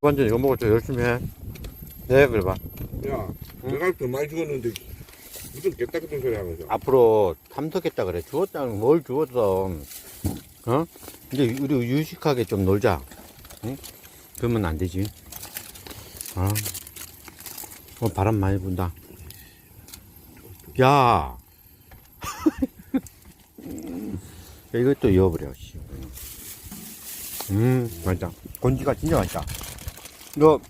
완전 이거 먹을 때 열심히 해. 네, 그래 봐. 야, 내가 더 많이 죽었는데 무슨 개딱 같은 소리 하면서. 앞으로 탐석했다 그래. 죽었다는 뭘 죽었어. 어? 이제 우리 유식하게 좀 놀자. 응? 그러면 안 되지. 아. 어, 바람 많이 분다. 야. 야, 이것도 이어버려, 씨. 음, 맛있다. 곤지가 진짜 맛있다. 이거,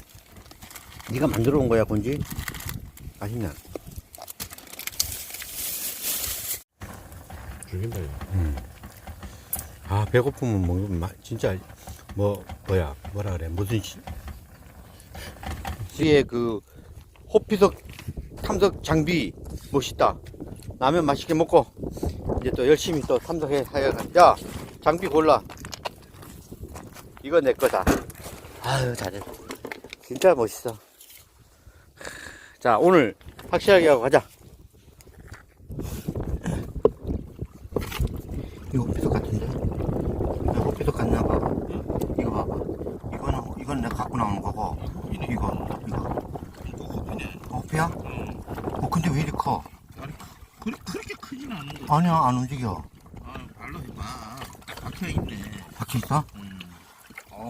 네가 만들어 온 거야, 곤지? 맛있네. 죽인다, 야. 아 배고프면 먹으면 마- 진짜 뭐 뭐야 뭐라 그래 무슨 시 시의 그 호피석 탐석 장비 멋있다 라면 맛있게 먹고 이제 또 열심히 또 탐석해 하여 야 장비 골라 이거 내 거다 아유 잘해 진짜 멋있어 자 오늘 확실하게 하고 가자 이거 호피석 같은데 호피도 갔나 봐. 이거 봐봐. 이거는 이건 내가 갖고 나오는 거고. 이거 이거 이거 호피네. 호피야? 어 근데 왜 이리 커? 아니, 그, 그렇게 크진 않은 거. 아니야 안 움직여. 아, 발로 해봐. 딱 박혀있네. 박혀 있어? 음.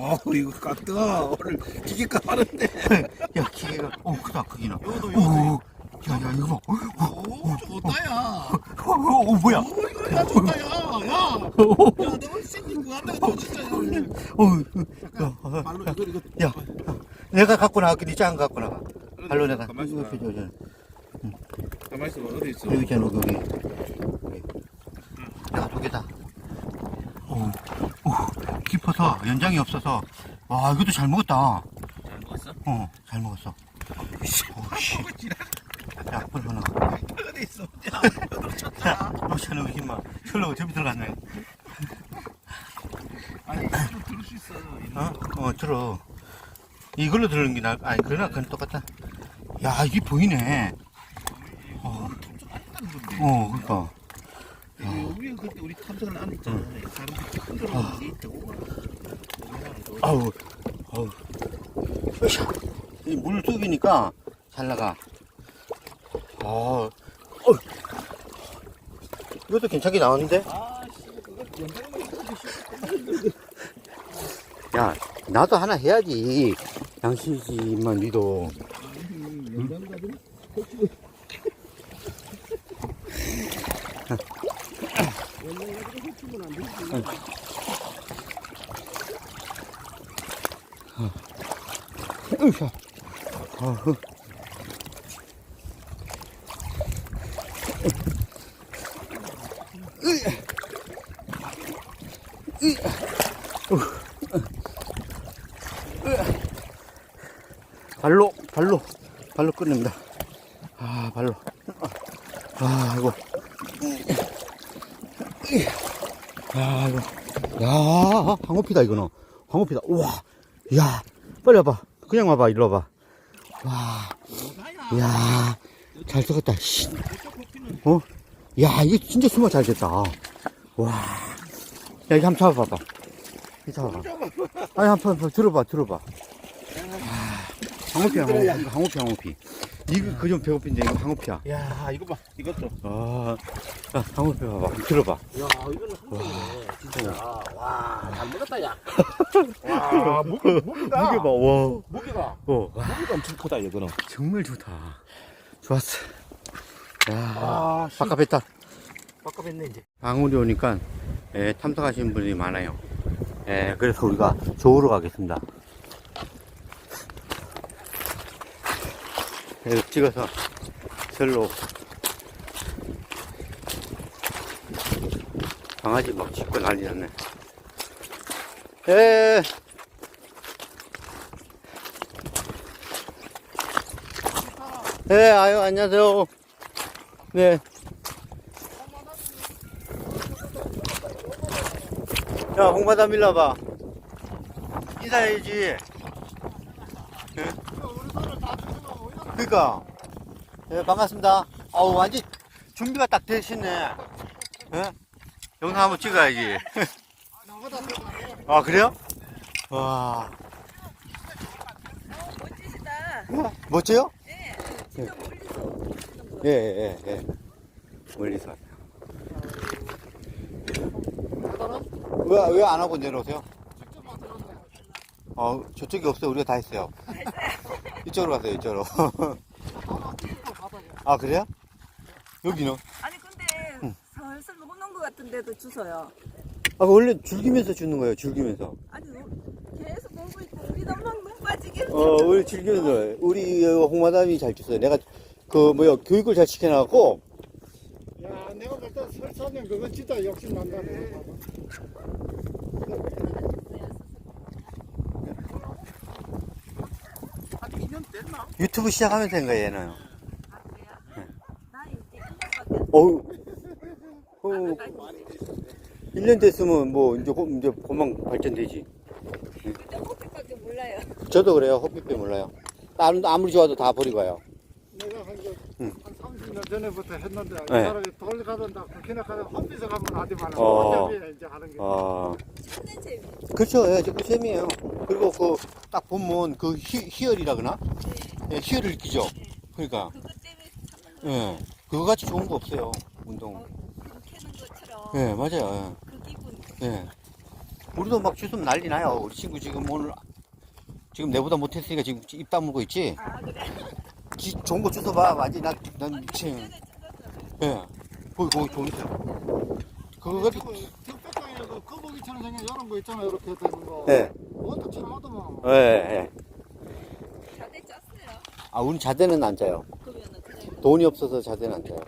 어, 이거 깠다. 오늘 기계 까봤는데. 야 기계가 어 크다. 요도, 오. 야야 이거 봐. 오, 좋다야. 어, 어, 어 뭐야? 오, 이거 야, 좋다야. 야. 야, 너무 생긴 거 같다. 너 진짜. 야. 어. 야, 발로, 이거, 이거. 야. 내가 갖고 나왔더니 짱 갖고 나가. 발로 내가. 가만히 이거 있어. 가만히 있어. 어디 있어? 여기 있잖아 여기. 여기. 내가 두 개다. 오, 오, 깊어서 연장이 없어서. 와 이것도 잘 먹었다. 잘 먹었어? 어, 잘 먹었어. 오, 씨. 야, 빨리 하나. 어디 있어? 야, 야, 로션 여기 힘만. 혈로 저기 들어갔네. 아니, 들을 수 있어. 어? 어, 들어. 이걸로 들는 게 나, 아니, 그러나 그건 똑같다. 야, 이게 보이네. 어. 어, 그니까. 우리 그때 우리 탐정을 안 했잖아. 사람들이 흔들어 게 있다고. 아우, 아우. 으쌰. 이물 뚝이니까 잘 나가. 아, 어. 이것도 괜찮게 나왔는데? 아, 야, 나도 하나 해야지. 양심이지만 니도. 연장 가지고 으쌰. 발로, 발로, 발로 끊는다. 아, 발로. 아, 이거. 아, 이거. 야, 황호피다, 이거는. 황호피다. 우와. 야, 빨리 와봐. 그냥 와봐, 일로 와봐. 와, 야, 잘 썩었다, 씨. 어? 야, 이게 진짜 숨어 잘 됐다. 와. 야, 이거 한번 잡아봐봐. 이거 잡아봐. 아니, 한번, 들어봐, 들어봐. 아, 황호피야, 황호피, 황호피, 황호피. 이거, 그좀 배고픈데, 이거 황호피야. 야, 이거 봐. 이것도. 아, 야, 황호피 봐봐. 들어봐. 야, 이거는 한번이네 진짜. 와, 잘 먹었다, 야. 와, 무게, 무게가. 무게 봐, 와. 무게가. 어, 와, 무게가 엄청 크다, 이거는. 정말 좋다. 좋았어. 야, 아, 씨. 바깥 배탈. 바꿔했네, 이제. 방울이 오니까 예, 탐색하시는 분이 많아요. 예, 그래서 우리가 조우러 가겠습니다. 이거 찍어서 절로 강아지 막 짖고 난리 났네. 예. 예, 아유, 안녕하세요. 네. 야, 홍마담 일로 와봐. 인사해야지. 예? 그니까. 예, 반갑습니다. 아우, 완전 준비가 딱 되시네. 예? 영상 한번 찍어야지. 아, 그래요? 와. 멋져요? 네, 진짜 멀리서 예, 예, 예. 멀리서. 왜, 왜 안 하고 내려오세요? 어, 저쪽이 없어요. 우리가 다 했어요. 이쪽으로 가세요, 이쪽으로. 아, 그래요? 여기는? 아니 근데 살살 녹는 것 같은데도 주서요. 아, 원래 즐기면서 주는 거예요, 즐기면서. 아니 계속 놀고 있고 우리 엄마는 눈 빠지게. 어, 우리 즐기면서. 우리 어, 홍마담이 잘 줬어요. 내가 그, 뭐야, 교육을 잘 시켜놔갖고, 야, 내가 볼때 설사는 그거 진짜 욕심 난다네. 한 2년 됐나? 유튜브 시작하면서 한 거예요, 얘는. 아 그래요? 나 이제 1년밖에 어우. 어, 1년 됐으면 뭐, 이제, 고- 이제 금방 발전되지. 그때 호텔밖에 몰라요. 저도 그래요. 호피뼈 몰라요. 아무리, 아무리 좋아도 다 버리고 와요. 내가 한, 그, 응. 한 30년 전에부터 했는데, 이 네. 사람이 돌 가던다, 국회나 가다 험비서 가면 하지만, 어. 어차피 이제 하는 게. 아, 찾는 재미. 그렇죠. 예, 그 셈이에요. 그리고 그, 딱 보면 그 희, 희열이라 그러나? 예, 희열을 느끼죠. 그러니까, 그것 때문에 찾는 거. 예. 그거 같이 좋은 거 없어요. 운동. 어, 것처럼 예, 맞아요. 그 기분. 예. 예. 우리도 막 주스면 난리 나요. 우리 친구 지금 오늘, 지금 내보다 못했으니까 지금 입 다물고 있지? 아 그래. 지, 좋은 거 주워봐. 완전 난, 난 미친. 예. 거기, 거기 돈 있어요. 그거 가지고, 적백강에 그 거북이처럼 생긴 이런 거 있잖아, 이렇게 되는 거. 예. 그것도 참 하더만. 예, 예. 자대 짰어요. 아, 우린 자대는 안 짜요. 그러면은 그냥 돈이 없어서 자대는 안 짜요.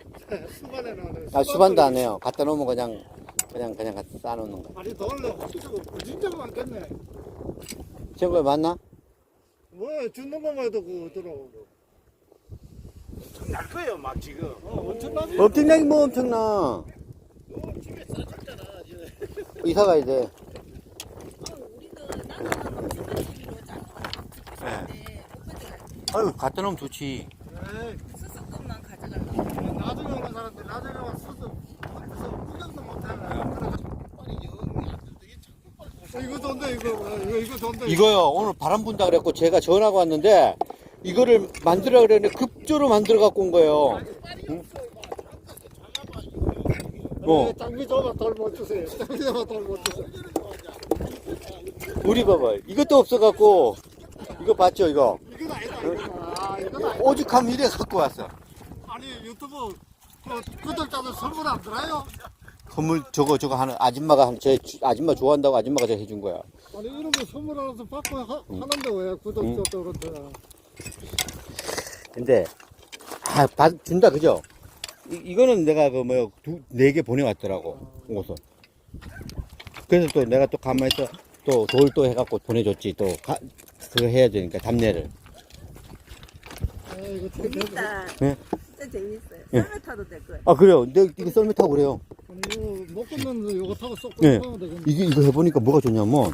수반에는 안 해. 아, 수반도 안 해요. 갖다 놓으면 그냥, 그냥, 그냥 갖다 싸놓는 거. 아니, 돌래 험비서가 진짜 많겠네. 지금 맞나? 뭐, 죽는 것만 해도 그 들어오고. 날 거예요, 막 지금. 어, 엄청나지? 엄청나게 뭐 엄청나. 너 집에 싸졌잖아, 지금. 이사 가야 돼. 어, 나는 오빠들 아유, 갖다 놓으면 좋지. 에이, 수석금만 가져가려고. 나중에 오는 사람들 나중에 와서 서서 구경도 못하네. 어, 이거 돈데 이거 어, 이거 이거 돈데 이거요, 오늘 바람 분다 그랬고, 제가 전화가 왔는데, 이거를 만들어 그랬는데, 급조로 만들어 갖고 온 거예요. 응? 어, 장비 줘봐 돌못 주세요. 장비 줘봐 돌못 주세요. 우리 봐봐. 이것도 없어 갖고, 이거 봤죠, 이거? 이건 아니다. 아 이건 아니다. 오죽하면 이래 갖고 왔어. 아니 유튜브 그 구독자들 선물 안 들어요? 선물, 저거, 저거 하는, 아줌마가, 한- 제 주- 아줌마 좋아한다고 아줌마가 제가 해준 거야. 아니 이런 거 선물 하나서 받고 하, 하는데 왜 구독자들한테? 근데, 아, 받, 준다, 그죠? 이, 이거는 내가 그, 뭐야, 두, 네 개 보내왔더라고, 옷을. 그래서 또 내가 또 가만히 있어, 또 돌 또 해갖고 보내줬지, 또, 가, 그거 해야 되니까, 답례를. 아 이거 되게 재밌다. 네? 진짜 재밌어요. 예. 썰매 타도 될 거예요. 아, 그래요. 내가 이거 썰매 타고 그래요. 이거 못 끊는 이거 타고 쏙 네. 끊으면 되겠네. 이게, 이거 해보니까 뭐가 좋냐면,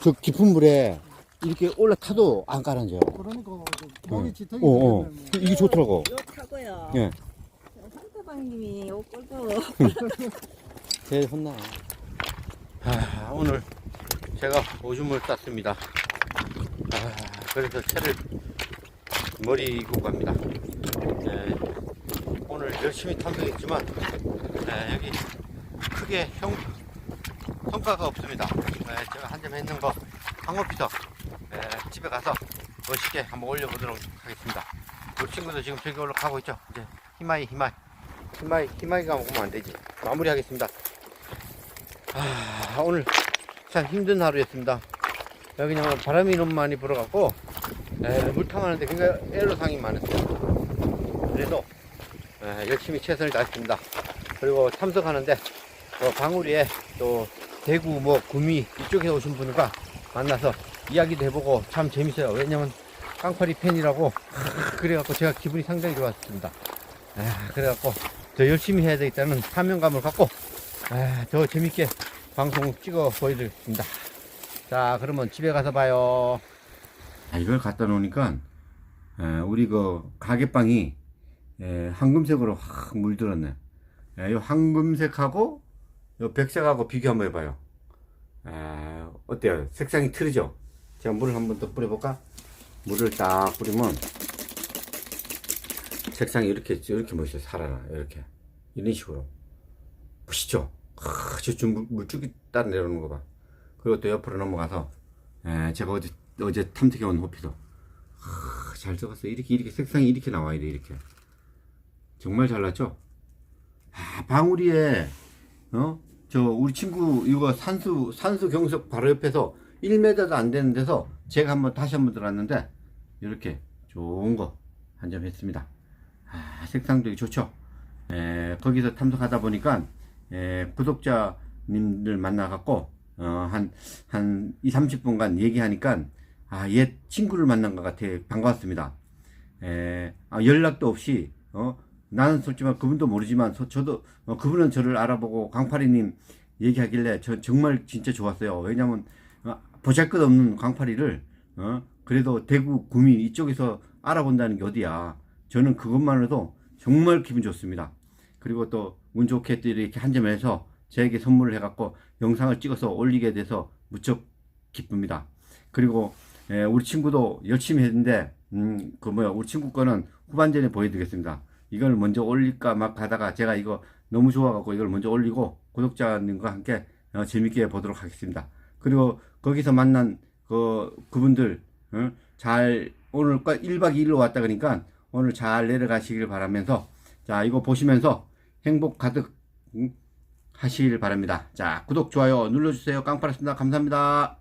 저 깊은 물에 이렇게 올라타도 안 가라앉아요. 그러니까 목이 짙어지게 어, 어. 되겠네. 이게 좋더라고. 요 타고요. 예. 상대방님이 옷 끌고 제일 혼나. 아, 오늘 제가 오줌을 쌌습니다. 아, 그래서 채를 머리 이고 갑니다. 네, 오늘 열심히 탐색했지만 네, 여기 크게 형, 성과가 없습니다. 네, 제가 한 점 했는 거 네, 집에 가서 멋있게 한번 올려보도록 하겠습니다. 우리 친구도 지금 저기 올라가고 있죠. 이제 히마이 히마이 히마이 히마이가 먹으면 안 되지. 마무리하겠습니다. 아, 오늘 참 힘든 하루였습니다. 여기 그냥 바람이 너무 많이 불어갖고 에, 물탕하는데 굉장히 애로상이 많았어요. 그래도 에, 열심히 최선을 다했습니다. 그리고 참석하는데 어, 방우리에 또 대구 뭐 구미 이쪽에서 오신 분과 만나서 이야기도 해보고 참 재밌어요. 왜냐면 깡파리 팬이라고 그래갖고 제가 기분이 상당히 좋았습니다. 에, 그래갖고 더 열심히 해야 되겠다는 사명감을 갖고 에, 더 재밌게 방송 찍어 보여드리겠습니다. 자, 그러면 집에 가서 봐요. 아, 이걸 갖다 놓으니까, 우리 그 가게방이 황금색으로 확 물들었네. 이 황금색하고 요 백색하고 비교 한번 해봐요. 아, 어때요? 색상이 틀리죠? 제가 물을 한 번 더 뿌려볼까? 물을 딱 뿌리면 색상이 이렇게 이렇게 멋있어 살아나 이렇게. 이런 식으로. 보시죠? 아, 저좀 물- 물줄기 따라 내려오는 거 봐. 그리고 또 옆으로 넘어가서 에, 제가 어제 어제 탐색해 온 호피도. 아, 잘 적었어. 이렇게 이렇게 색상이 이렇게 나와야 돼 이렇게. 정말 잘 났죠? 아 방울이에 어? 저 우리 친구 이거 산수 산수 경석 바로 옆에서 1m도 안 되는 데서 제가 한번 다시 한번 들어왔는데 이렇게 좋은 거 한 점 했습니다. 아, 색상도 좋죠. 에, 거기서 탐색하다 보니까 에, 구독자님들 만나갖고 어, 한, 한 2, 30분간 얘기하니까 아, 옛 친구를 만난 것 같아 반가웠습니다. 에, 아, 연락도 없이 어, 나는 솔직히 그분도 모르지만 저, 저도 어, 그분은 저를 알아보고 강파리님 얘기하길래 저 정말 진짜 좋았어요. 왜냐면 어, 보잘것없는 강파리를 어, 그래도 대구 구미 이쪽에서 알아본다는 게 어디야. 저는 그것만으로도 정말 기분 좋습니다. 그리고 또 운 좋게 또 이렇게 한 점에서 저에게 선물을 해갖고 영상을 찍어서 올리게 돼서 무척 기쁩니다. 그리고 에, 우리 친구도 열심히 했는데 음, 그 뭐야 우리 친구 거는 후반전에 보여드리겠습니다. 이걸 먼저 올릴까 막 하다가 제가 이거 너무 좋아갖고 이걸 먼저 올리고 구독자님과 함께 어, 재밌게 보도록 하겠습니다. 그리고 거기서 만난 그 그분들 어, 잘 오늘 1박 2일로 왔다 그러니까 오늘 잘 내려가시길 바라면서 자 이거 보시면서 행복 가득 음, 하시길 바랍니다. 자 구독 좋아요 눌러주세요. 깡파랐습니다. 감사합니다.